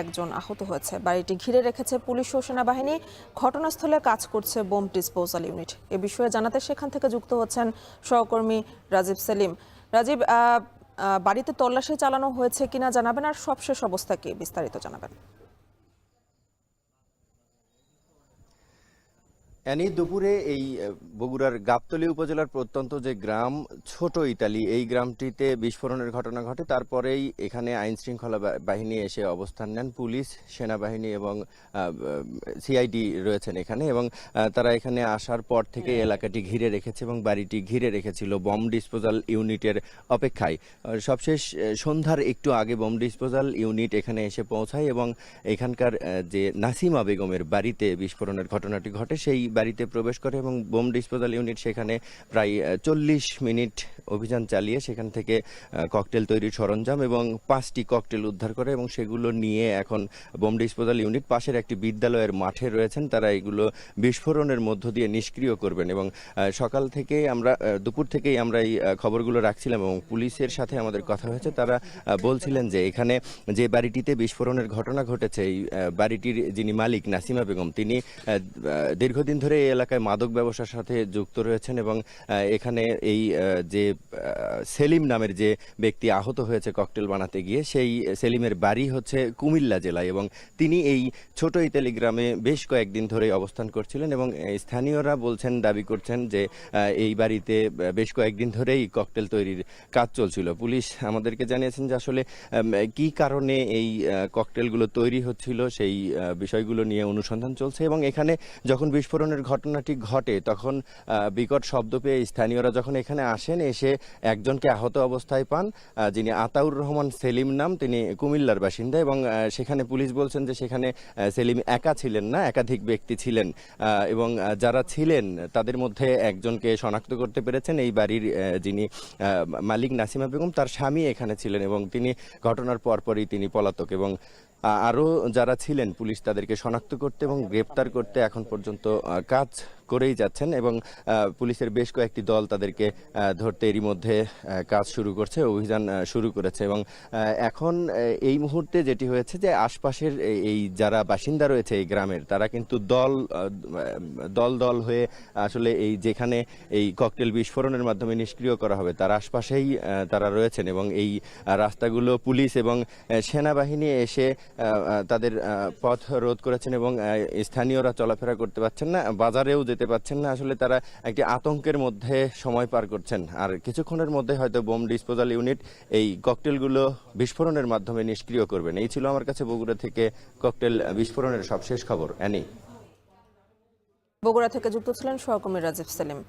একজন আহত হয়েছে। বাড়িটি ঘিরে রেখেছে পুলিশ ও সেনাবাহিনী। ঘটনাস্থলে কাজ করছে বোম ডিসপোজাল ইউনিট। এ বিষয়ে জানাতে সেখান থেকে যুক্ত হচ্ছেন সহকর্মী রাজীব সেলিম। রাজীব বাড়িতে তল্লাশি চালানো হয়েছে কিনা জানাবেন আর সবশেষ অবস্থা কি বিস্তারিত জানাবেন। অ্যানি দুপুরে এই বগুড়ার গাবতলী উপজেলার প্রত্যন্ত যে গ্রাম, ছোট ইতালি, এই গ্রামটিতে বিস্ফোরণের ঘটনা ঘটে। তারপরেই এখানে আইন শৃঙ্খলা বাহিনী এসে অবস্থান নেন। পুলিশ, সেনাবাহিনী এবং সিআইডি রয়েছেন এখানে এবং তারা এখানে আসার পর থেকে এলাকাটি ঘিরে রেখেছে এবং বাড়িটি ঘিরে রেখেছিল বম ডিসপোজাল ইউনিটের অপেক্ষায়। সবশেষ সন্ধ্যার একটু আগে বম ডিসপোজাল ইউনিট এখানে এসে পৌঁছায় এবং এখানকার যে নাসিমা বেগমের বাড়িতে বিস্ফোরণের ঘটনাটি ঘটে, সেই বাড়িতে প্রবেশ করে এবং বোম ডিসপোজাল ইউনিট সেখানে প্রায় চল্লিশ মিনিট অভিযান চালিয়ে সেখান থেকে ককটেল তৈরির সরঞ্জাম এবং পাঁচটি ককটেল উদ্ধার করে এবং সেগুলো নিয়ে এখন বোম ডিসপোজাল ইউনিট পাশের একটি বিদ্যালয়ের মাঠে রয়েছেন। তারা এগুলো বিস্ফোরণের মধ্য দিয়ে নিষ্ক্রিয় করবেন এবং সকাল থেকে আমরা দুপুর থেকেই আমরা এই খবরগুলো রাখছিলাম এবং পুলিশের সাথে আমাদের কথা হয়েছে। তারা বলছিলেন যে এখানে যে বাড়িটিতে বিস্ফোরণের ঘটনা ঘটেছে, এই বাড়িটির যিনি মালিক নাসিমা বেগম, তিনি দীর্ঘদিন ধরে এই এলাকায় মাদক ব্যবসার সাথে যুক্ত রয়েছেন এবং এখানে এই যে সেলিম নামের যে ব্যক্তি আহত হয়েছে ককটেল বানাতে গিয়ে, সেই সেলিমের বাড়ি হচ্ছে কুমিল্লা জেলায় এবং তিনি এই ছোট ইতালি গ্রামে বেশ কয়েকদিন ধরে অবস্থান করছিলেন এবং স্থানীয়রা বলছেন, দাবি করছেন যে এই বাড়িতে বেশ কয়েকদিন ধরেই ককটেল তৈরির কাজ চলছিল। পুলিশ আমাদেরকে জানিয়েছেন যে আসলে কি কারণে এই ককটেলগুলো তৈরি হচ্ছিল, সেই বিষয়গুলো নিয়ে অনুসন্ধান চলছে এবং এখানে যখন বিস্ফোরণের ঘটনাটি ঘটে, তখন বিকট শব্দ পেয়ে স্থানীয়রা যখন এখানে আসেন, এসে একজনকে আহত অবস্থায় পান যিনি আতাউর রহমান সেলিম নাম, তিনি কুমিল্লার বাসিন্দা এবং সেখানে পুলিশ বলছেন যে সেখানে সেলিম একা ছিলেন না, একাধিক ব্যক্তি ছিলেন এবং যারা ছিলেন, তাদের মধ্যে একজনকে শনাক্ত করতে পেরেছেন। এই বাড়ির যিনি মালিক নাসিমা বেগম, তার স্বামী এখানে ছিলেন এবং তিনি ঘটনার পরপরই তিনি পলাতক এবং আরও যারা ছিলেন, পুলিশ তাদেরকে শনাক্ত করতে এবং গ্রেপ্তার করতে এখন পর্যন্ত আহ, কাজ করেই যাচ্ছেন এবং পুলিশের বেশ কয়েকটি দল তাদেরকে ধরতে এরই মধ্যে কাজ শুরু করছে, অভিযান শুরু করেছে এবং এখন এই মুহূর্তে যেটি হয়েছে যে আশপাশের এই- যারা বাসিন্দা রয়েছে এই গ্রামের, তারা কিন্তু দল দল দল হয়ে আসলে এই যেখানে এই ককটেল বিস্ফোরণের মাধ্যমে নিষ্ক্রিয় করা হবে, তার আশপাশেই তারা রয়েছেন এবং এই রাস্তাগুলো পুলিশ এবং সেনাবাহিনী এসে তাদের পথ রোধ করেছেন এবং স্থানীয়রা চলাফেরা করতে পারছেন না। বাজারেও যেতে পারছেন না। আসলে তারা একটি আতঙ্কের মধ্যে সময় পার করছেন। আর কিছুক্ষণের মধ্যে হয়তো বোম ডিসপোজাল ইউনিট এই ককটেলগুলো বিস্ফোরণের মাধ্যমে নিষ্ক্রিয় করবেন। এই ছিল আমার কাছে বগুড়া থেকে ককটেল বিস্ফোরণের সবশেষ খবর। অ্যানি। বগুড়া থেকে যুক্ত ছিলেন সহকর্মী রাজীব সেলিম।